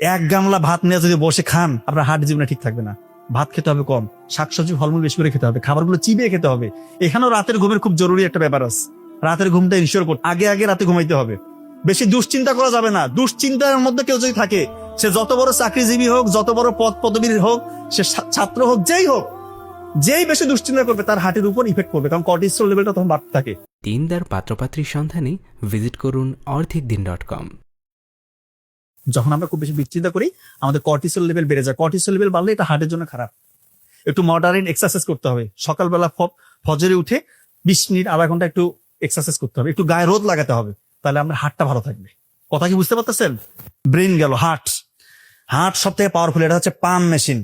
এক গামলা ভাত নিয়ে যদি বসে খান, আপনার হার্ট জীবনে ঠিক থাকবে না। ভাত খেতে হবে কম, শাকসবজি, ফলমূল বেশি করে খেতে হবে, খাবারগুলো চিবিয়ে খেতে হবে। এখানেও রাতের ঘুমের খুব জরুরি একটা ব্যাপার আছে। রাতের ঘুমটা ইনশিওর করতে আগে আগে রাতে ঘুমাইতে হবে। বেশি দুশ্চিন্তা করা যাবে না। দুশ্চিন্তার মধ্যে কেউ যদি থাকে, সে যত বড় চাকরিজীবী হোক, যত বড় পদ পদবীর হোক, সে ছাত্র হোক, যেই হোক, যেই বেশি দুশ্চিন্তা করবে, তার হার্টের উপর ইফেক্ট করবে কারণ কর্টিসল লেভেলটা তখন বাড়তে থাকে। দিনদার পাত্রপাত্রীর সন্ধানে ভিজিট করুন অর্ধেক দিন ডট কম যখন আমরা খুব বেশি বিচ্ছিন্ন করি, আমাদের কর্টিসল লেভেল বেড়ে যায়। কর্টিসল লেভেল বাড়লে এটা হার্টের জন্য খারাপ। একটু মডারেন এক্সারসাইজ করতে হবে। সকালবেলা ফজরে উঠে বিশ মিনিট, আধা ঘণ্টা একটু এক্সারসাইজ করতে হবে। একটু গায়ে রোদ লাগাতে হবে। তাহলে আমরা হার্টটা ভালো থাকবে। কথা কি বুঝতে পারতেছেন? ব্রেন গেল হার্ট হার্ট সব থেকে পাওয়ারফুল এটা হচ্ছে পাম মেশিন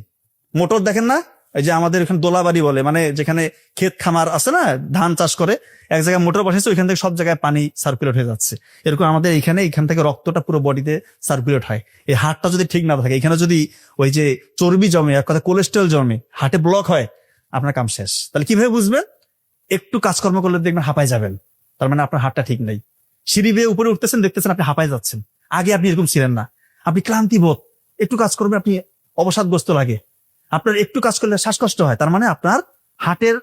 মোটর দেখেন না? এই যে আমাদের এখানে দোলাবাড়ি বলে মানে যেখানে ক্ষেত খামার আছে না, ধান চাষ করে, এক জায়গায় মোটর বসেছে ওইখান থেকে সব জায়গায় পানি সার্কুলেট হয়ে যাচ্ছে। এরকম আমাদের এখানে, এখান থেকে রক্তটা পুরো বডিতে সার্কুলেট হয়। এই হার্টটা যদি ঠিক না থাকে, এখানে যদি ওই যে চর্বি জমে, এক কথা কোলেস্ট্রল জমে, হার্টে ব্লক হয়, আপনার কাম শেষ। তাহলে কীভাবে বুঝবেন? একটু কাজকর্ম করলে দেখবেন হাঁপায় যাবেন। তার মানে আপনার হার্টটা ঠিক নেই। সিঁড়ি বেয়ে উপরে উঠতেছেন, দেখতেছেন আপনি হাঁপায় যাচ্ছেন। আগে আপনি এরকম ছিলেন না। আপনি ক্লান্তি বোধ। একটু কাজ করবে আপনি অবসাদগ্রস্ত লাগে। আপনার একটু কাজ করলে শ্বাসকষ্ট হয়, তার মানে আপনার হার্টের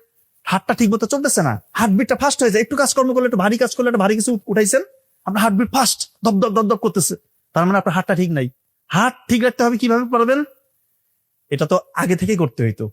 হার্টটা ঠিক মতো চলতেছে না। হার্টবিটটা ফাস্ট হয়ে যায়, একটু কাজকর্ম করলে, একটু ভারী কাজ করলে, একটা ভারী কিছু উঠাইছেন, আপনার হার্টবিট ফাস্ট দপ দপ দপ দপ করতেছে। তার মানে আপনার হার্টটা ঠিক নাই। হার্ট ঠিক রাখতে হবে কীভাবে পারবেন? এটা তো আগে থেকে করতে হইতো।